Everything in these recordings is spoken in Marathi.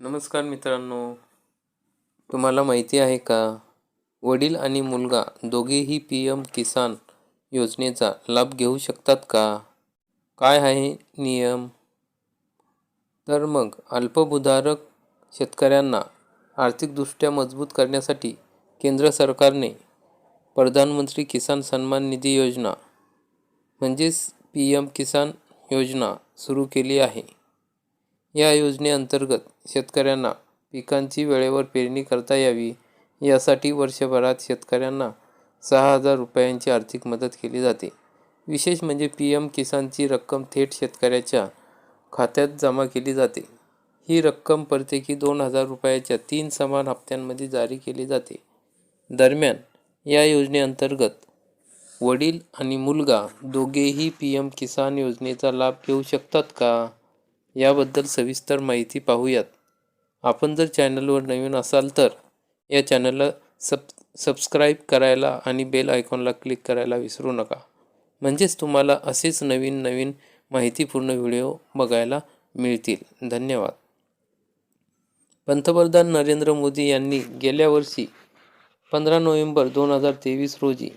नमस्कार मित्रांनो. तुम्हाला माहिती आहे का? वडील आणि मुलगा दोघेही पी एम किसान योजनेचा लाभ घेऊ शकतात का? काय आहे नियम? तर मग अल्पभूधारक शेतकऱ्यांना आर्थिकदृष्ट्या मजबूत करण्यासाठी केंद्र सरकारने प्रधानमंत्री किसान सन्मान निधी योजना म्हणजेच पी एम किसान योजना सुरू केली आहे. या योजनेअंतर्गत शेतकऱ्यांना पिकांची वेळेवर पेरणी करता यावी. यासाठी वर्षभरात शेतकऱ्यांना सहा हजार रुपयांची आर्थिक मदत केली जाते. विशेष म्हणजे पी एम किसानची रक्कम थेट शेतकऱ्याच्या खात्यात जमा केली जाते. ही रक्कम प्रत्येकी दोन हजार रुपयाच्या तीन समान हप्त्यांमध्ये जारी केली जाते. दरम्यान या योजनेअंतर्गत वडील आणि मुलगा दोघेही पी एम किसान योजनेचा लाभ घेऊ शकतात का? याबद्दल सविस्तर माहिती पाहूयात. आपण जर चॅनलवर नवीन असाल तर या चॅनलला सब सबस्क्राईब करायला आणि बेल आयकॉनला क्लिक करायला विसरू नका. म्हणजेच तुम्हाला असेच नवीन नवीन माहितीपूर्ण व्हिडिओ बघायला मिळतील. धन्यवाद. पंतप्रधान नरेंद्र मोदी यांनी गेल्या वर्षी पंधरा नोव्हेंबर दोन हजार तेवीस रोजी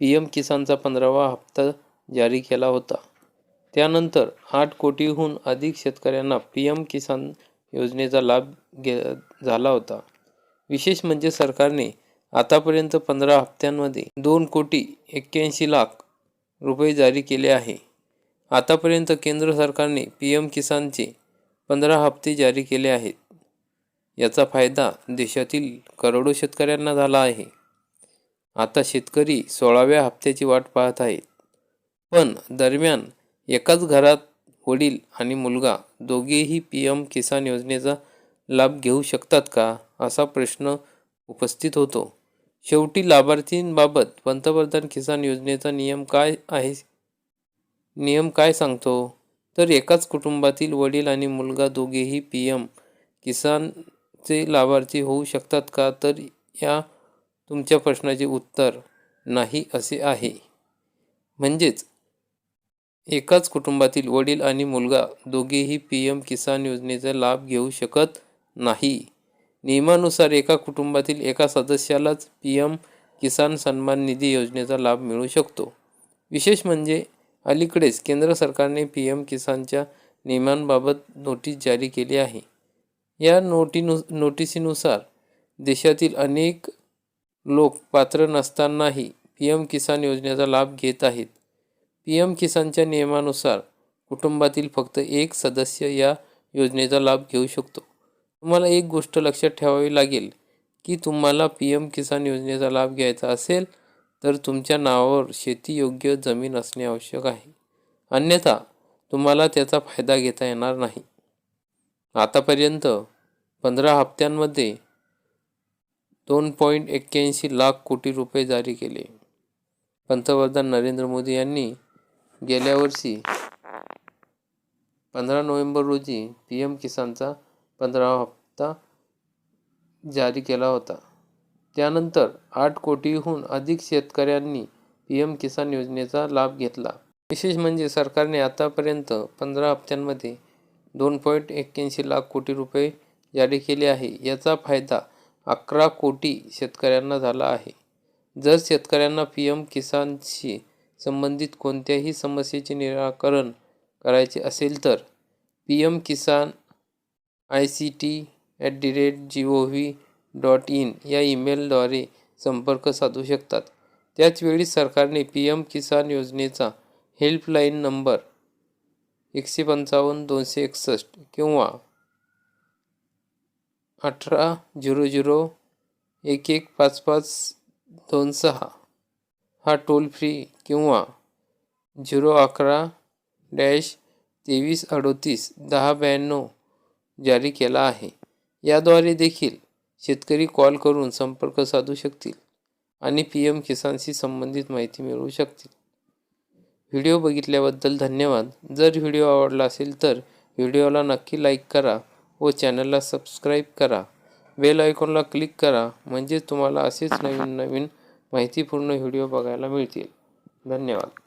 पी एम किसानचा पंधरावा हप्ता जारी केला होता. त्यानंतर आठ कोटीहून अधिक शेतकऱ्यांना पी एम किसान योजनेचा लाभ घे झाला होता. विशेष म्हणजे सरकारने आतापर्यंत पंधरा हप्त्यांमध्ये दोन कोटी एक्क्याऐंशी लाख रुपये जारी केले आहे. आतापर्यंत केंद्र सरकारने पी एम किसानचे पंधरा हप्ते जारी केले आहेत. याचा फायदा देशातील करोडो शेतकऱ्यांना झाला आहे. आता शेतकरी सोळाव्या हप्त्याची वाट पाहत आहेत. पण दरम्यान एकाच घरात वडील आणि मुलगा दोघेही पी एम किसान योजनेचा लाभ घेऊ शकतात का? असा प्रश्न उपस्थित होतो. शेवटी लाभार्थींबाबत पंतप्रधान किसान योजनेचा नियम काय आहे? नियम काय सांगतो? तर एकाच कुटुंबातील वडील आणि मुलगा दोघेही पी एम किसानचे लाभार्थी होऊ शकतात का? तर या तुमच्या प्रश्नाचे उत्तर नाही असे आहे. म्हणजेच एकाच कुटुंबातील वडील आणि मुलगा दोघेही पी एम किसान योजनेचा लाभ घेऊ शकत नाही. नियमानुसार एका कुटुंबातील एका सदस्यालाच पी एम किसान सन्मान निधी योजनेचा लाभ मिळू शकतो. विशेष म्हणजे अलीकडेच केंद्र सरकारने पी एम किसानच्या नियमांबाबत नोटीस जारी केली आहे. या नोटीनु नोटिसीनुसार देशातील अनेक लोक पात्र नसतानाही पी एम किसान योजनेचा लाभ घेत आहेत. पी एम किसानच्या नियमानुसार कुटुंबातील फक्त एक सदस्य या योजनेचा लाभ घेऊ शकतो. तुम्हाला एक गोष्ट लक्षात ठेवावी लागेल की तुम्हाला पी एम किसान योजनेचा लाभ घ्यायचा असेल तर तुमच्या नावावर शेतीयोग्य जमीन असणे आवश्यक आहे. अन्यथा तुम्हाला त्याचा फायदा घेता येणार नाही. आतापर्यंत पंधरा हप्त्यांमध्ये दोन पॉईंट एक्क्याऐंशी लाख कोटी रुपये जारी केले. पंतप्रधान नरेंद्र मोदी यांनी गेल्या वर्षी पंधरा नोव्हेंबर रोजी पी एम किसानचा पंधरावा हप्ता जारी केला होता. त्यानंतर आठ कोटीहून अधिक शेतकऱ्यांनी पी एम किसान योजनेचा लाभ घेतला. विशेष म्हणजे सरकारने आतापर्यंत पंधरा हप्त्यांमध्ये दोन पॉईंट एक्क्याऐंशी लाख कोटी रुपये जारी केले आहे. याचा फायदा अकरा कोटी शेतकऱ्यांना झाला आहे. जर शेतकऱ्यांना पी एम किसानशी संबंधित कोणत्याही समस्येचे निराकरण करायचे असेल तर P M Kisan I C T at the rate G O V dot in या ईमेलद्वारे संपर्क साधू शकतात. त्याचवेळी सरकारने पी एम किसान योजनेचा हेल्पलाईन नंबर एकशे पंचावन्न दोनशे एकसष्ट किंवा अठरा झिरो झिरो एक एक पाच पाच दोन सहा हा टोल फ्री किंवा झिरो अकरा डॅश तेवीस अडोतीस दहा ब्याण्णव जारी केला आहे. याद्वारे देखील शेतकरी कॉल करून संपर्क साधू शकतील आणि पी एम किसानशी संबंधित माहिती मिळवू शकतील. व्हिडिओ बघितल्याबद्दल धन्यवाद. जर व्हिडिओ आवडला असेल तर व्हिडिओला नक्की लाईक करा व चॅनलला सबस्क्राईब करा. बेल आयकॉनला क्लिक करा म्हणजे तुम्हाला असेच नवीन नवीन माहितीपूर्ण व्हिडिओ बघायला मिळतील. धन्यवाद.